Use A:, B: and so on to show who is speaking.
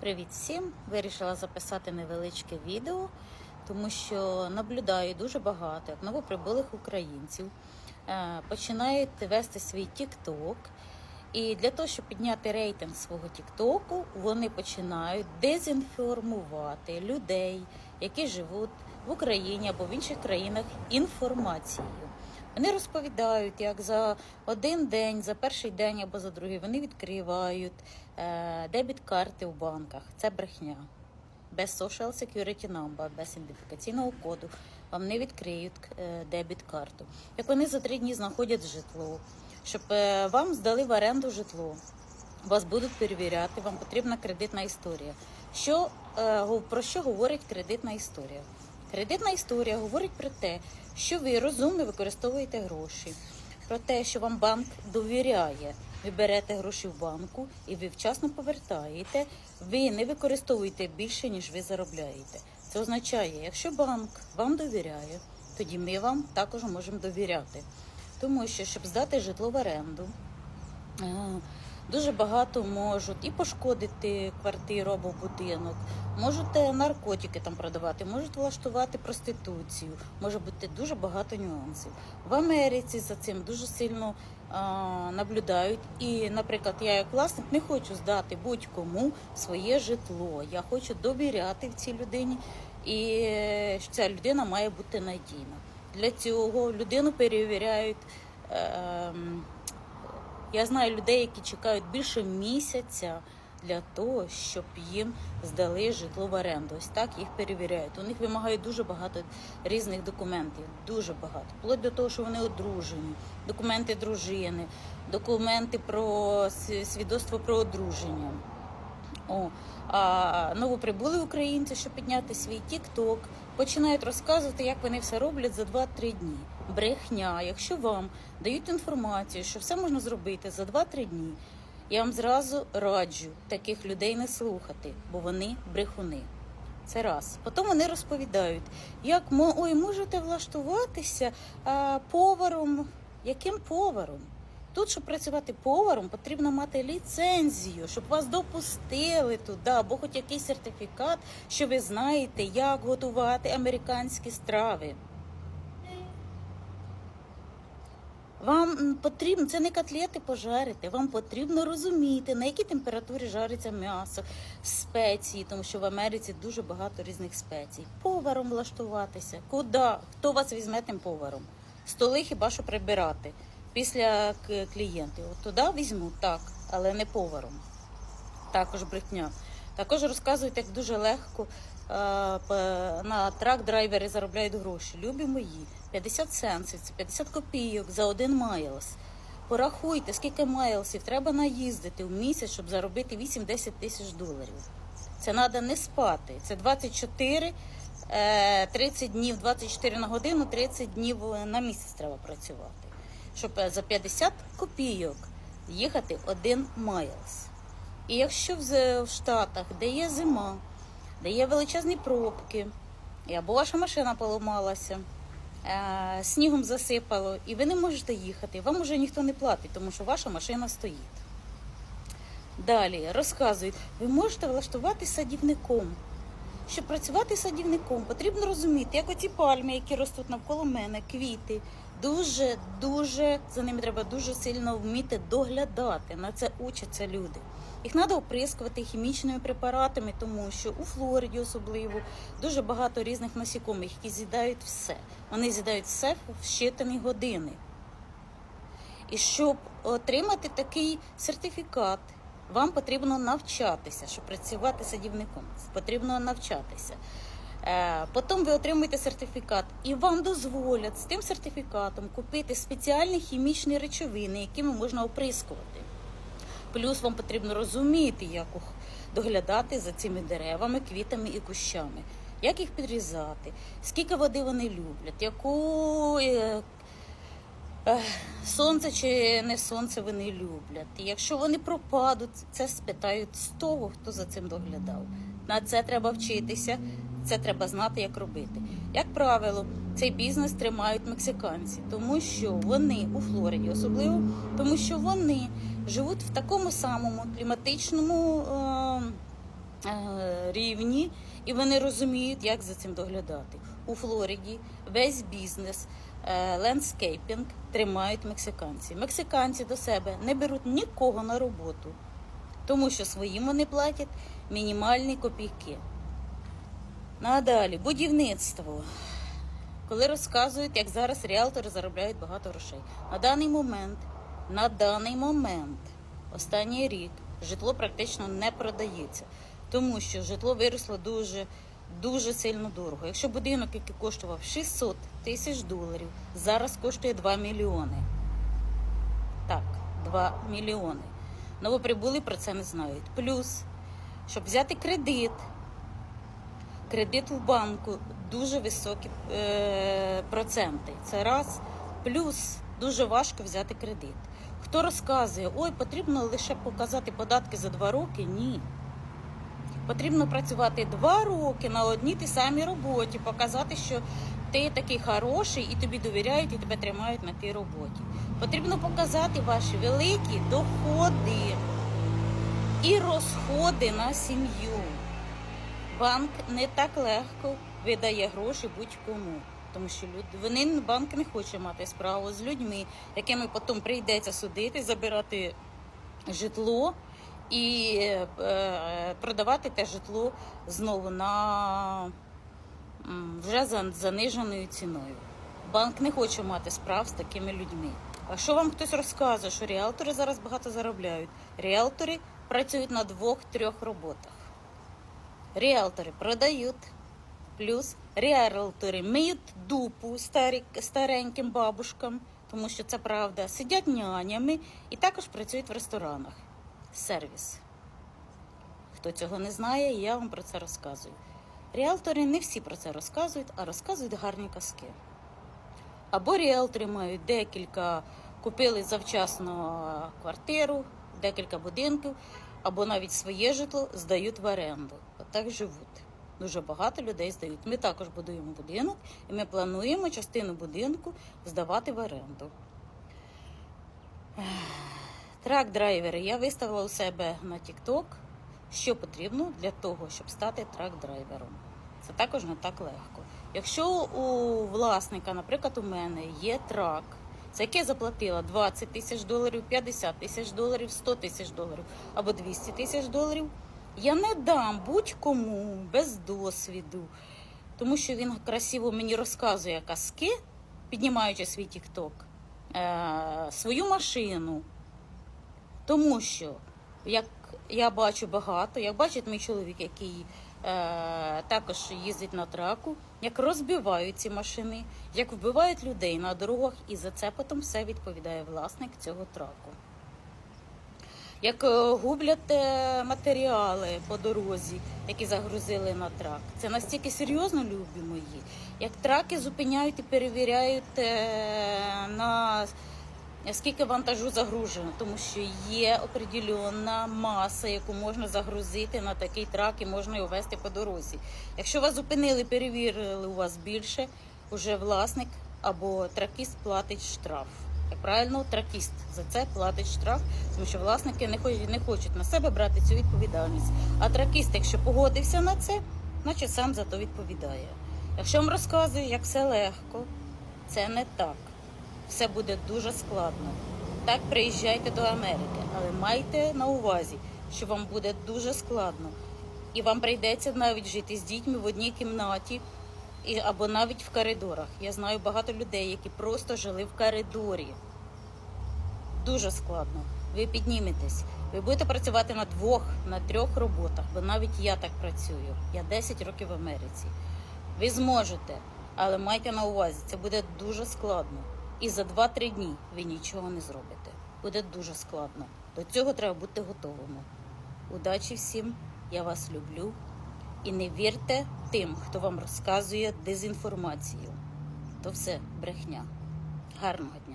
A: Привіт всім! Вирішила записати невеличке відео, тому що наблюдаю дуже багато як новоприбулих українців е, починають вести свій TikTok. І для того, щоб підняти рейтинг свого Тіктоку, вони починають дезінформувати людей, які живуть в Україні або в інших країнах інформацією. Вони розповідають, як за один день, за перший день або за другий вони відкривають е, дебіт-карти в банках. Це брехня. Без Social Security Number, без ідентифікаційного коду вам не відкриють е, дебіт-карту. Як вони за три дні знаходять житло, щоб е, вам здали в оренду житло, вас будуть перевіряти, вам потрібна кредитна історія. Що, про що говорить кредитна історія? Кредитна історія говорить про те, що ви розумно використовуєте гроші, про те, що вам банк довіряє. Ви берете гроші в банку і ви вчасно повертаєте. Ви не використовуєте більше, ніж ви заробляєте. Це означає, якщо банк вам довіряє, тоді ми вам також можемо довіряти. Тому що, щоб здати житло в оренду, е, дуже багато можуть і пошкодити квартиру або будинок, можуть е, наркотики там продавати, можуть влаштувати проституцію, може бути дуже багато нюансів. В Америці за цим дуже сильно а, наблюдають. І, наприклад, я як власник не хочу здати будь-кому своє житло. Я хочу довіряти в цій людині, і е, ця людина має бути надійна. Для цього людину перевіряють. ем, я знаю людей, які чекають більше місяця для того, щоб їм здали житло в оренду. Ось так їх перевіряють. У них вимагають дуже багато різних документів, дуже багато. Вплоть до того, що вони одружені, документи дружини, документи про свідоцтво про одруження. А новоприбули українці, щоб підняти свій тік-ток, починають розказувати, як вони все роблять за 2-3 дні. Брехня. Якщо вам дають інформацію, що все можна зробити за 2-3 дні, я вам зразу раджу таких людей не слухати, бо вони брехуни. Це раз. Потім вони розповідають, як ой, можете влаштуватися а, поваром. Яким поваром? Тут, щоб працювати поваром, потрібно мати ліцензію, щоб вас допустили туди, або хоч якийсь сертифікат, що ви знаєте, як готувати американські страви. Вам потрібно, це не котлети пожарити, вам потрібно розуміти, на якій температурі жариться м'ясо, спеції, тому що в Америці дуже багато різних спецій. Поваром влаштуватися. Куди? Хто вас візьме тим поваром? Столи хіба що прибирати після клієнтів. От туди візьму, так, але не поваром. Також брехня. Також розказують, як дуже легко е, на трак драйвери заробляють гроші. Любі мої, 50 центів, це 50 копійок за один майлз. Порахуйте, скільки майлсів треба наїздити в місяць, щоб заробити 8-10 тисяч доларів. Це треба не спати. Це 24, е, 30 днів, 24 на годину, 30 днів на місяць треба працювати. Щоб е, за 50 копійок їхати один майлз. І якщо в, Штатах, де є зима, де є величезні пробки, або ваша машина поламалася, е, снігом засипало, і ви не можете їхати, вам уже ніхто не платить, тому що ваша машина стоїть. Далі розказують, ви можете влаштувати садівником. Щоб працювати садівником, потрібно розуміти, як оці пальми, які ростуть навколо мене, квіти. Дуже, дуже за ними треба дуже сильно вміти доглядати. На це учаться люди. Їх треба оприскувати хімічними препаратами, тому що у Флориді особливо дуже багато різних насікомих, які з'їдають все. Вони з'їдають все в щитані години. І щоб отримати такий сертифікат, вам потрібно навчатися, щоб працювати садівником. Потрібно навчатися. Е, Потім ви отримуєте сертифікат, і вам дозволять з тим сертифікатом купити спеціальні хімічні речовини, якими можна оприскувати. Плюс вам потрібно розуміти, як доглядати за цими деревами, квітами і кущами, як їх підрізати, скільки води вони люблять, яку е, Сонце чи не сонце вони люблять. І якщо вони пропадуть, це спитають з того, хто за цим доглядав. На це треба вчитися, це треба знати, як робити. Як правило, цей бізнес тримають мексиканці, тому що вони у Флориді особливо, тому що вони живуть в такому самому кліматичному. Е- е, рівні, і вони розуміють, як за цим доглядати. У Флориді весь бізнес, лендскейпінг тримають мексиканці. Мексиканці до себе не беруть нікого на роботу, тому що своїм вони платять мінімальні копійки. Надалі, будівництво. Коли розказують, як зараз ріалтори заробляють багато грошей. На даний момент, на даний момент, останній рік, житло практично не продається, тому що житло виросло дуже, дуже сильно дорого. Якщо будинок, який коштував 600 тисяч доларів, зараз коштує 2 мільйони. Так, 2 мільйони. Новоприбулі про це не знають. Плюс, щоб взяти кредит, кредит в банку дуже високі е, проценти. Це раз. Плюс дуже важко взяти кредит. Хто розказує, ой, потрібно лише показати податки за два роки? Ні. Потрібно працювати два роки на одній тій самій роботі, показати, що ти такий хороший і тобі довіряють, і тебе тримають на тій роботі. Потрібно показати ваші великі доходи і розходи на сім'ю. Банк не так легко видає гроші будь-кому. Тому що люди вони банк не хоче мати справу з людьми, якими потім прийдеться судити, забирати житло і е, продавати те житло знову на вже за заниженою ціною. Банк не хоче мати справ з такими людьми. А що вам хтось розказує, що ріалтори зараз багато заробляють? Ріалтори працюють на двох-трьох роботах. Ріалтори продають, плюс ріалтори миють дупу старі, стареньким бабушкам, тому що це правда, сидять нянями і також працюють в ресторанах. Сервіс. Хто цього не знає, я вам про це розказую. Ріалтори не всі про це розказують, а розказують гарні казки. Або ріалтори мають декілька, купили завчасно квартиру, декілька будинків, або навіть своє житло здають в оренду. Отак живуть. Дуже багато людей здають. Ми також будуємо будинок, і ми плануємо частину будинку здавати в оренду. Трак-драйвери. Я виставила у себе на TikTok, що потрібно для того, щоб стати трак-драйвером. Це також не так легко. Якщо у власника, наприклад, у мене є трак, за яке я заплатила 20 тисяч доларів, 50 тисяч доларів, 100 тисяч доларів або 200 тисяч доларів, я не дам будь-кому без досвіду, тому що він красиво мені розказує казки, піднімаючи свій TikTok, е, свою машину. Тому що, як я бачу багато, як бачить мій чоловік, який е, також їздить на траку, як розбивають ці машини, як вбивають людей на дорогах, і за це потім все відповідає власник цього траку. Як е, гублять е, матеріали по дорозі, які загрузили на трак. Це настільки серйозно, любі мої. Як траки зупиняють і перевіряють е, на скільки вантажу загружено, тому що є определенна маса, яку можна загрузити на такий трак і можна його вести по дорозі. Якщо вас зупинили, перевірили у вас більше, уже власник або тракіст платить штраф. Як правильно, тракіст за це платить штраф, тому що власники не хочуть, не хочуть на себе брати цю відповідальність. А тракіст, якщо погодився на це, значить сам за то відповідає. Якщо вам розказую, як все легко, це не так все буде дуже складно. Так, приїжджайте до Америки, але майте на увазі, що вам буде дуже складно. І вам прийдеться навіть жити з дітьми в одній кімнаті і, або навіть в коридорах. Я знаю багато людей, які просто жили в коридорі. Дуже складно. Ви підніметесь. Ви будете працювати на двох, на трьох роботах, бо навіть я так працюю. Я 10 років в Америці. Ви зможете, але майте на увазі, це буде дуже складно. І за 2-3 дні ви нічого не зробите. Буде дуже складно. До цього треба бути готовими. Удачі всім, я вас люблю. І не вірте тим, хто вам розказує дезінформацію. То все брехня. Гарного дня.